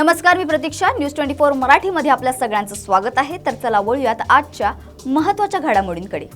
नमस्कार मी Pratiksha. News twenty four मराठीमध्ये आपल्या सगळ्यांचं स्वागत आहे. तर चला वळूयात आजच्या महत्त्वाच्या घडामोडींकडे.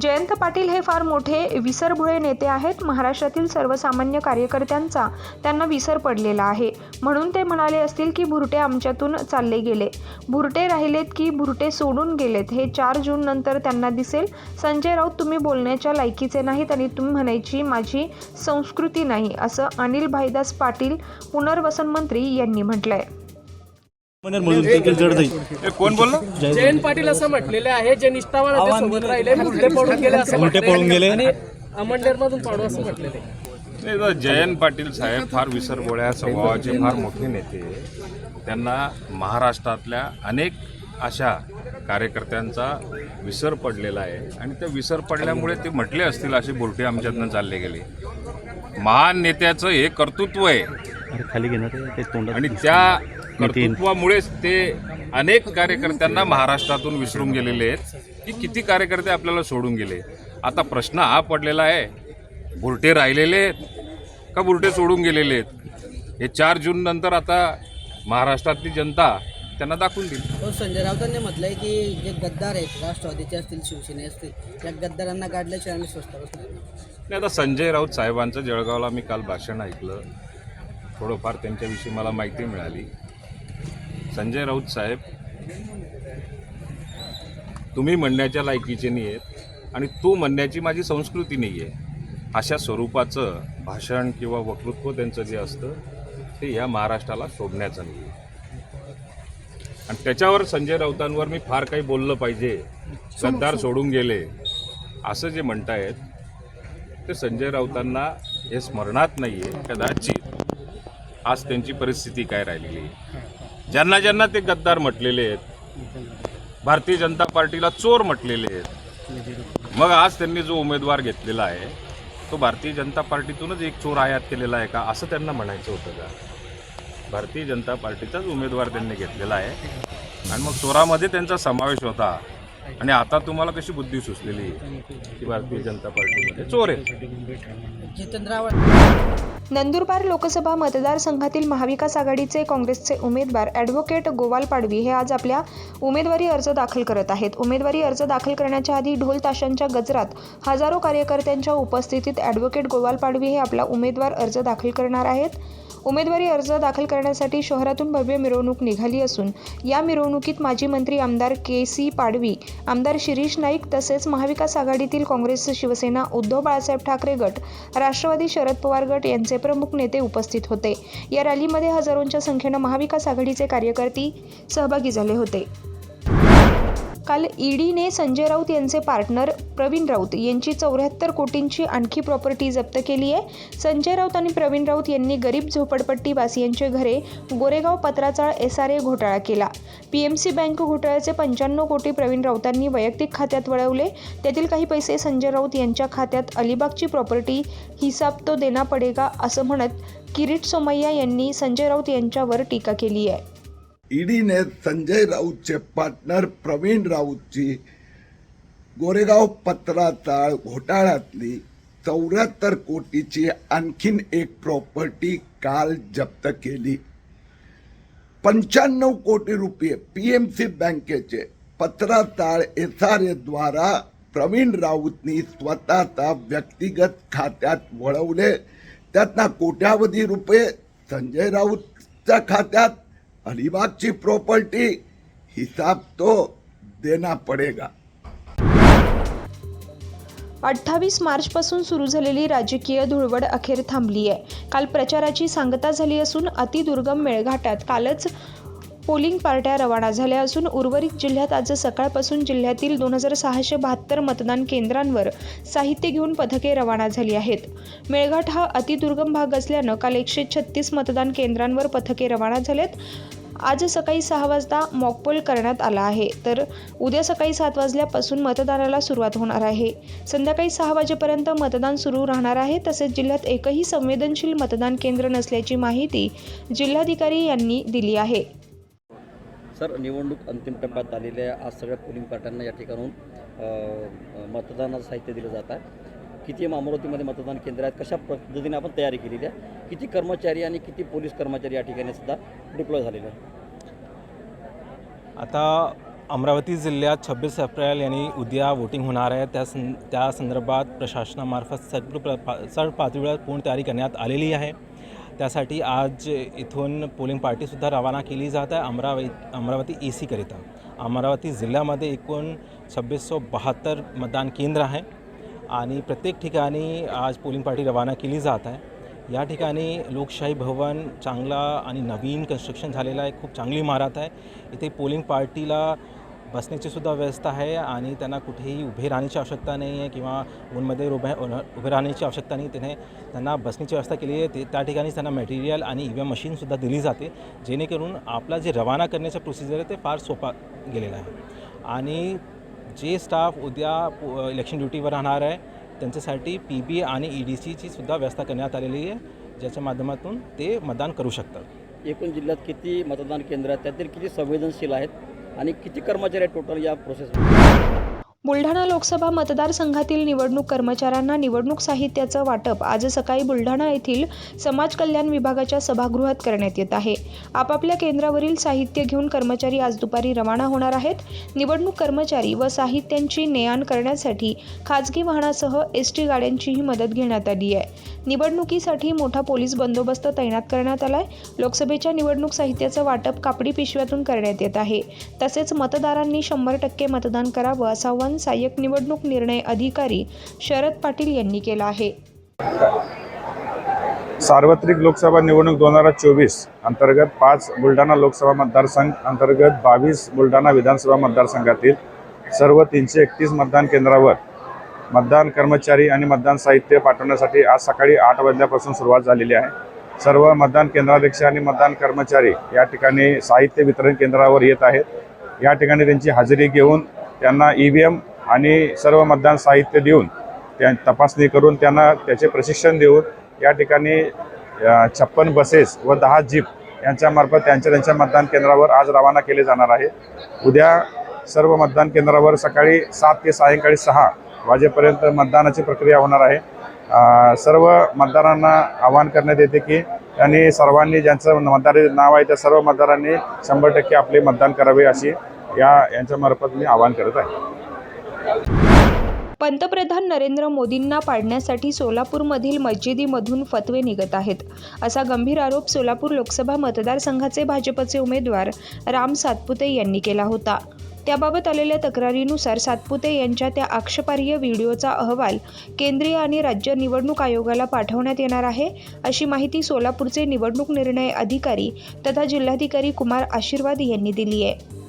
जयंत पाटील हे फार मोठे विसरभुळे नेते आहेत. महाराष्ट्रातील सर्वसामान्य कार्यकर्त्यांचा त्यांना विसर पडलेला आहे. म्हणून ते म्हणाले असतील की भुरटे आमच्यातून चालले गेले. भुरटे राहिलेत की भुरटे सोडून गेलेत हे चार जून नंतर त्यांना दिसेल. संजय राऊत तुम्ही बोलण्याच्या लायकीचे नाहीत आणि तुम्ही म्हणायची माझी संस्कृती नाही असं अनिल भाईदास पाटील पुनर्वसन मंत्री यांनी म्हटलं आहे म्हणून देखील जड जाईल कोण बोललं? जयंत पाटील असं म्हटलेले आहे जे निष्ठावान होते सोबत राहिले उलटे पळून गेले असं उलटे म्हटले. पळून गेले. आणि अमंडेर मधून पाडू असं म्हटलेले नाही तर जयंत पाटील साहेब फार विसरबोळ्या स्वभावाचे फार मोठे नेते. त्यांना महाराष्ट्रातल्या अनेक अशा कार्यकर्त्यांचा विसर पडलेला आहे. आणि त्या विसर पडल्यामुळे ते म्हटले असतील असे बोलटे आमच्यातनं चालले गेले. महान नेत्याचं हे कर्तृत्व आहे. आणि त्या कर्तृत्वामुळेच ते अनेक कार्यकर्त्यांना महाराष्ट्रातून विसरून गेलेले आहेत. की किती कार्यकर्ते आपल्याला सोडून गेले? आता प्रश्न हा पडलेला आहे बुरटे राहिलेले आहेत का बुरटे सोडून गेलेले आहेत? हे चार जून नंतर आता महाराष्ट्रातली जनता त्यांना दाखवून देईल. हो संजय राऊतांनी म्हटलंय की जे गद्दार आहेत राष्ट्रवादीचे असतील शिवसेने असतील त्या गद्दारांना काढल्याशिवाय आम्ही स्वस्त. नाही आता संजय राऊत साहेबांचं जळगावला मी काल भाषण ऐकलं. थोडंफार त्यांच्याविषयी मला माहिती मिळाली. संजय राऊत साहेब तुम्ही म्हणण्याच्या लायकीचे नाही आहेत आणि तू म्हणण्याची माझी संस्कृती नाही आहे. अशा स्वरूपाचं भाषण किंवा वक्तृत्व त्यांचं जे असतं ते या महाराष्ट्राला सोडण्याचं नाही आहे. आणि त्याच्यावर संजय राऊतांवर मी फार काही बोललं पाहिजे. सरदार सोडून गेले. असं जे म्हणतायत ते संजय राऊतांना हे स्मरणात नाही आहे कदाचित. आज त्यांची परिस्थिती काय राहिलेली आहे? ज्यांना ज्यांना ते गद्दार म्हटलेले आहेत भारतीय जनता पार्टीला चोर म्हटलेले आहेत. मग आज त्यांनी जो उमेदवार घेतलेला आहे तो भारतीय जनता पार्टीतूनच एक चोर आयात केलेला आहे का? असं त्यांना म्हणायचं होतं का? भारतीय जनता पार्टीचाच उमेदवार त्यांनी घेतलेला आहे. आणि मग चोरामध्ये त्यांचा समावेश होता. आणि आता तुम्हाला कशी बुद्धी सुचलेली? की भारतीय जनता पार्टीमध्ये चोर आहे जितेंद्र आव्हाड. नंदुरबार लोकसभा मतदारसंघातील महाविकास आघाडीचे काँग्रेसचे उमेदवार ॲडव्होकेट गोवाल पाडवी हे आज आपल्या उमेदवारी अर्ज दाखल करत आहेत. उमेदवारी अर्ज दाखल करण्याच्या आधी ढोल ताशांच्या गजरात हजारो कार्यकर्त्यांच्या उपस्थितीत ॲडव्होकेट गोवाल पाडवी हे आपला उमेदवार अर्ज दाखल करणार आहेत. उमेदवारी अर्ज दाखल करण्यासाठी शहरातून भव्य मिरवणूक निघाली असून या मिरवणुकीत माजी मंत्री आमदार के सी पाडवी आमदार शिरीष नाईक तसेच महाविकास आघाडीतील काँग्रेस शिवसेना उद्धव बाळासाहेब ठाकरे गट राष्ट्रवादी शरद पवार गट यांचे प्रमुख नेते उपस्थित होते. या रॅलीमध्ये हजारोंच्या संख्येनं महाविकास आघाडीचे कार्यकर्ते सहभागी झाले होते. काल ईडीने संजय राऊत यांचे पार्टनर प्रवीण राऊत यांची चौऱ्याहत्तर कोटींची आणखी प्रॉपर्टी जप्त केली आहे. संजय राऊत आणि प्रवीण राऊत यांनी गरीब झोपडपट्टीवासियांचे घरे Goregaon Patra Chawl S R A घोटाळा केला. पी एम सी बँक घोटाळ्याचे पंच्याण्णव कोटी प्रवीण राऊतांनी वैयक्तिक खात्यात वळवले. त्यातील काही पैसे संजय राऊत यांच्या खात्यात अलिबागची प्रॉपर्टी हिसाब तो देना पडेगा असं म्हणत किरीट सोमय्या यांनी संजय राऊत यांच्यावर टीका केली आहे. ईडीने संजय राऊतचे पार्टनर प्रवीण राऊतची गोरेगाव पत्राचाळ घोटाळ्यातली चौऱ्याहत्तर कोटीची आणखीन एक प्रॉपर्टी काल जप्त केली. पंच्याण्णव कोटी रुपये पी एम सी बँकेचे पत्राचाळ एस आर एद्वारा प्रवीण राऊतनी स्वतःचा व्यक्तिगत खात्यात वळवले. त्यातना कोट्यावधी रुपये संजय राऊतच्या खात्यात अलिबागची प्रॉपर्टी हिसाब तो देना पडेगा. अठ्ठावीस मार्चपासून सुरू झालेली राजकीय धुळवड अखेर थांबली आहे काल प्रचाराची सांगता झाली असून अतिदुर्गम मेळघाटात कालच पोलिंग पार्ट्या रवाना झाल्या असून उर्वरित जिल्ह्यात आज सकाळपासून जिल्ह्यातील दोन हजार सहाशे बहात्तर मतदान केंद्रांवर साहित्य घेऊन पथके रवाना झाली आहेत. मेळघाट हा अतिदुर्गम भाग असल्यानं काल एकशे छत्तीस मतदान केंद्रांवर पथके रवाना झालेत. आज सकाळी सहा वाजता मॉकपोल करण्यात आला आहे तर उद्या सकाळी सात वाजल्यापासून मतदानाला सुरुवात होणार आहे. संध्याकाळी सहा वाजेपर्यंत मतदान सुरू राहणार आहे तसेच जिल्ह्यात एकही संवेदनशील मतदान केंद्र नसल्याची माहिती जिल्हाधिकारी यांनी दिली आहे. सर निवडणूक अंतिम टप्प्यात आलेल्या आहे. आज सगळ्या पोलिंग पार्ट्यांना या ठिकाणून मतदानाचं साहित्य दिलं जात आहे. किती अमरावतीमध्ये मतदान केंद्र आहेत? कशा पद्धतीने आपण तयारी केलेली आहे? किती कर्मचारी आणि किती पोलीस कर्मचारी या ठिकाणी सुद्धा डिप्लॉय झालेले आहेत? आता अमरावती जिल्ह्यात छब्बीस एप्रिल यांनी उद्या वोटिंग होणार आहे. त्या सं त्या संदर्भात प्रशासनामार्फत सर्व प्र पा सर्व पातळीवर पूर्ण तयारी करण्यात आलेली आहे. त्यासाठी आज इथून पोलिंग पार्टीसुद्धा रवाना केली जात आहे अमरावती अमरावती ए सीकरिता अमरावती जिल्ह्यामध्ये एकूण छब्बीस सौ बहात्तर मतदान केंद्र आहे आणि प्रत्येक ठिकाणी आज पोलिंग पार्टी रवाना केली जात आहे. या ठिकाणी लोकशाही भवन चांगला आणि नवीन कन्स्ट्रक्शन झालेलं आहे खूप चांगली इमारत आहे. इथे पोलिंग पार्टीला बसण्याची सुद्धा व्यवस्था आहे आणि त्यांना कुठेही उभे राहण्याची आवश्यकता नाही आहे किंवा ऊनमध्ये उभे उभे राहण्याची आवश्यकता नाही. तिथे त्यांना बसण्याची व्यवस्था केली आहे. ते त्या ठिकाणी त्यांना मटेरियल आणि ई व्ही मशीनसुद्धा दिली जाते. जेणेकरून आपला जे रवाना करण्याचं प्रोसिजर आहे ते फार सोपा गेलेलं आहे. आणि जे स्टाफ उद्या इलेक्शन ड्युटीवर राहणार आहे त्यांच्यासाठी पी बी आणि ई डी सीची सुद्धा व्यवस्था करण्यात आलेली आहे. ज्याच्या माध्यमातून ते मतदान करू शकतात. एकूण जिल्ह्यात किती मतदान केंद्र आहेत? त्यातील किती संवेदनशील आहेत? आणि किती कर्मचारी आहेत टोटल या प्रोसेसमध्ये बुलढाणा लोकसभा मतदारसंघातील निवडणूक कर्मचाऱ्यांना निवडणूक साहित्याचं वाटप आज सकाळी बुलढाणा येथील समाज कल्याण विभागाच्या सभागृहात करण्यात येत आहे. आपापल्या केंद्रावरील साहित्य घेऊन कर्मचारी आज दुपारी रवाना होणार आहेत. निवडणूक कर्मचारी व साहित्यांची ने आण करण्यासाठी खाजगी वाहनासह एस टी गाड्यांचीही मदत घेण्यात आली आहे. निवडणुकीसाठी मोठा पोलीस बंदोबस्त तैनात करण्यात आलाय. लोकसभेच्या निवडणूक साहित्याचं वाटप कापडी पिशव्यातून करण्यात येत आहे. तसेच मतदारांनी शंभर टक्के मतदान करावं असं आवाहन सहाय्यक निवडणूक निर्णय अधिकारी शरद पाटील यांनी केलं आहे सार्वत्रिक लोकसभा निवडणूक दोन हजार चोवीस अंतर्गत पाच बुलढाणा लोकसभा मतदारसंघ अंतर्गत बावीस बुलढाणा विधानसभा मतदारसंघातील सर्व तीनशे एकतीस मतदान केंद्रावर मतदान कर्मचारी आणि मतदान साहित्य पाठवण्यासाठी आज सकाळी आठ वाजल्यापासून सुरुवात झालेली आहे सर्व मतदान केंद्राध्यक्ष आणि मतदान कर्मचारी या ठिकाणी साहित्य वितरण केंद्रावर येत आहेत या ठिकाणी त्यांची हजेरी घेऊन त्यांना ई व्ही एम आणि सर्व मतदान साहित्य देऊन त्या तपासणी करून त्यांना त्याचे प्रशिक्षण देऊन या ठिकाणी छप्पन बसेस व दहा जीप यांच्यामार्फत त्यांच्या त्यांच्या मतदान केंद्रावर आज रवाना केले जाणार आहे. उद्या सर्व मतदान केंद्रावर सकाळी सात ते सायंकाळी सहा वाजेपर्यंत मतदानाची प्रक्रिया होणार आहे. सर्व मतदारांना आवाहन करण्यात येते की त्यांनी सर्वांनी ज्यांचं मतदार नाव आहे त्या सर्व मतदारांनी शंभर टक्के आपले मतदान करावे अशी या यांच्यामार्फत मी आवाहन करत आहे. पंतप्रधान नरेंद्र मोदींना पाडण्यासाठी सोलापूरमधील मस्जिदीमधून फतवे निघत आहेत. असा गंभीर आरोप सोलापूर लोकसभा मतदारसंघाचे भाजपचे उमेदवार राम सातपुते यांनी केला होता. त्याबाबत आलेल्या तक्रारीनुसार सातपुते यांच्या त्या आक्षेपार्ह व्हिडिओचा अहवाल केंद्रीय आणि राज्य निवडणूक आयोगाला पाठवण्यात येणार आहे अशी माहिती सोलापूरचे निवडणूक निर्णय अधिकारी तथा जिल्हाधिकारी कुमार आशीर्वाद यांनी दिली आहे.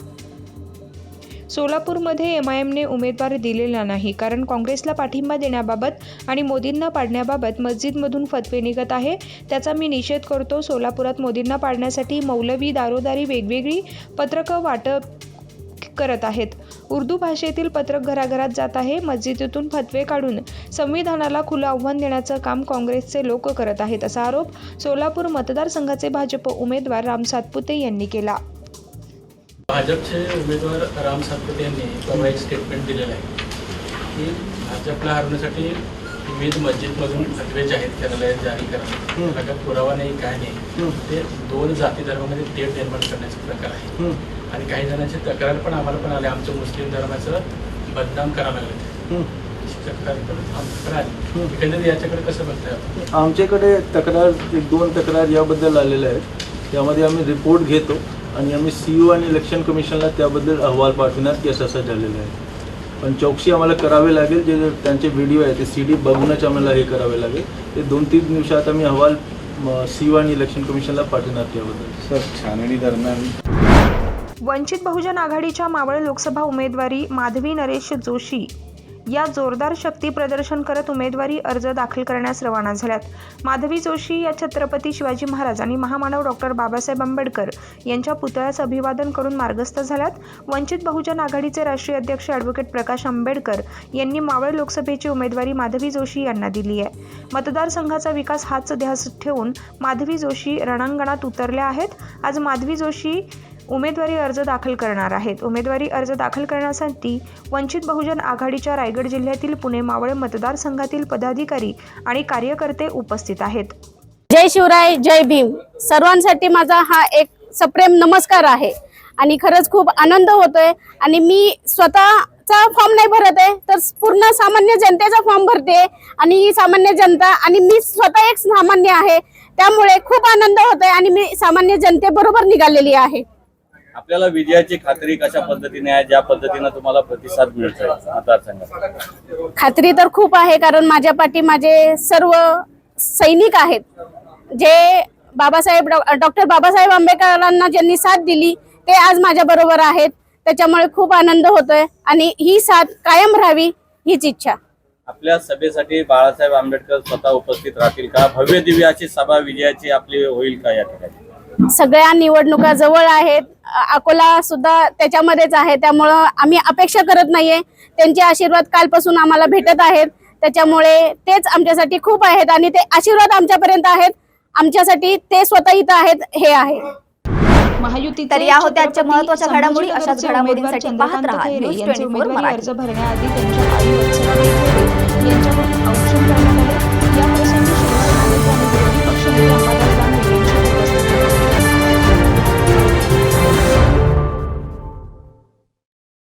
सोलापूरमध्ये एम आय एमने उमेदवार दिलेला नाही कारण काँग्रेसला पाठिंबा देण्याबाबत आणि मोदींना पाडण्याबाबत मस्जिदमधून फतवे निघत आहे. त्याचा मी निषेध करतो सोलापुरात मोदींना पाडण्यासाठी मौलवी दारोदारी वेगवेगळी पत्रकं वाटप करत आहेत. उर्दू भाषेतील पत्रक घराघरात जात आहे मस्जिदीतून फतवे काढून संविधानाला खुलं आव्हान देण्याचं काम काँग्रेसचे लोक करत आहेत असा आरोप सोलापूर मतदारसंघाचे भाजप उमेदवार राम सातपुते यांनी केला. भाजपचे उमेदवार राम सातपुते यांनी परवा एक स्टेटमेंट दिलेलं आहे की भाजपला हरवण्यासाठी विविध मस्जिदमधून फतवे जाहीर करायला जारी करायला त्याला पुरावा नाही काय नाही. ते दोन जाती धर्मामध्ये तेढ निर्माण करण्याचा प्रकार आहे आणि काही जणांची तक्रार पण आम्हाला पण आले आमचं मुस्लिम धर्माचं बदनाम करावं लागलं तक्रार पण याच्याकडे कसं आमच्याकडे तक्रार एक दोन तक्रार याबद्दल आलेल्या आहेत. त्यामध्ये आम्ही रिपोर्ट घेतो. आणि आम्ही सी यू आणि इलेक्शन कमिशनला त्याबद्दल अहवाल पाठवण्यात यश असं झालेलं आहे. पण चौकशी आम्हाला करावी लागेल जे जे त्यांचे व्हिडिओ आहे ते सी डी बघूनच आम्हाला हे करावे लागेल. ते दोन तीन दिवसात आम्ही अहवाल सी यू आणि इलेक्शन कमिशनला पाठवणार त्याबद्दल. सर छाननी दरम्यान. वंचित बहुजन आघाडीच्या मावळ लोकसभा उमेदवारी माधवी नरेश जोशी. या जोरदार शक्ती प्रदर्शन करत उमेदवारी अर्ज दाखल करण्यास रवाना झाल्यात. माधवी जोशी या छत्रपती शिवाजी महाराज आणि महामानव डॉक्टर बाबासाहेब आंबेडकर यांच्या पुतळ्यास अभिवादन करून मार्गस्थ झाल्यात. वंचित बहुजन आघाडीचे राष्ट्रीय अध्यक्ष ॲडव्होकेट प्रकाश आंबेडकर यांनी मावळ लोकसभेची उमेदवारी माधवी जोशी यांना दिली आहे. मतदारसंघाचा विकास हाच ध्यास ठेवून माधवी जोशी रणांगणात उतरल्या आहेत. आज माधवी जोशी उमेदवारी अर्ज दाखल करणार आहेत. उमेदवारी अर्ज दाखल करण्यासाठी वंचित बहुजन आघाडीच्या रायगड जिल्ह्यातील पुणे मावळ मतदारसंघातील पदाधिकारी आणि कार्यकर्ते उपस्थित आहेत. जय शिवराय जय भीम. सर्वांसाठी माझा हा एक सप्रेम नमस्कार आहे. आणि खरंच खूप आनंद होतोय. आणि मी स्वतःचा फॉर्म नाही भरत आहे तर पूर्ण सामान्य जनतेचा फॉर्म भरते आणि ही सामान्य जनता आणि मी स्वतः एक सामान्य आहे. त्यामुळे खूप आनंद होतोय आणि मी सामान्य जनतेबरोबर निघालेली आहे. आपल्याला विजयाची खात्री कशा पद्धतीने आहे ज्या पद्धतीनं तुम्हाला प्रतिसाद मिळतोय मतदारसंघात? खात्री तर खूप आहे कारण माझ्या पाठी माझे सर्व सैनिक आहेत. जे बाबासाहेब डॉक्टर बाबासाहेब आंबेडकरांना ज्यांनी साथ दिली ते आज माझ्या बरोबर आहेत. त्याच्यामुळे खूप आनंद होतोय आणि ही साथ कायम राहावी हीच इच्छा. आपल्या सभेसाठी बाळासाहेब आंबेडकर स्वतः उपस्थित राहतील का? भव्य दिव्य अशी सभा विजयाची आपली होईल का या ठिकाणी? सगळ्या निवडणुका जवळ आहेत अकोला सुद्धा त्याच्यामध्येच आहे त्यामुळं आम्ही अपेक्षा करत नाहीये त्यांचे आशीर्वाद कालपासून आम्हाला भेटत आहेत त्याच्यामुळे तेच आमच्यासाठी खूप आहेत आणि ते आशीर्वाद आमच्यापर्यंत आहेत आमच्यासाठी ते स्वतः इथं आहेत हे आहे महायुतीचे तर या होत्या आजच्या छत्रपती महत्त्वाच्या घडामोडी. अशाच घडामोडींसाठी पाहत राहा. खैरे न्यूज यांचे 24 उमेदवारी मराठी.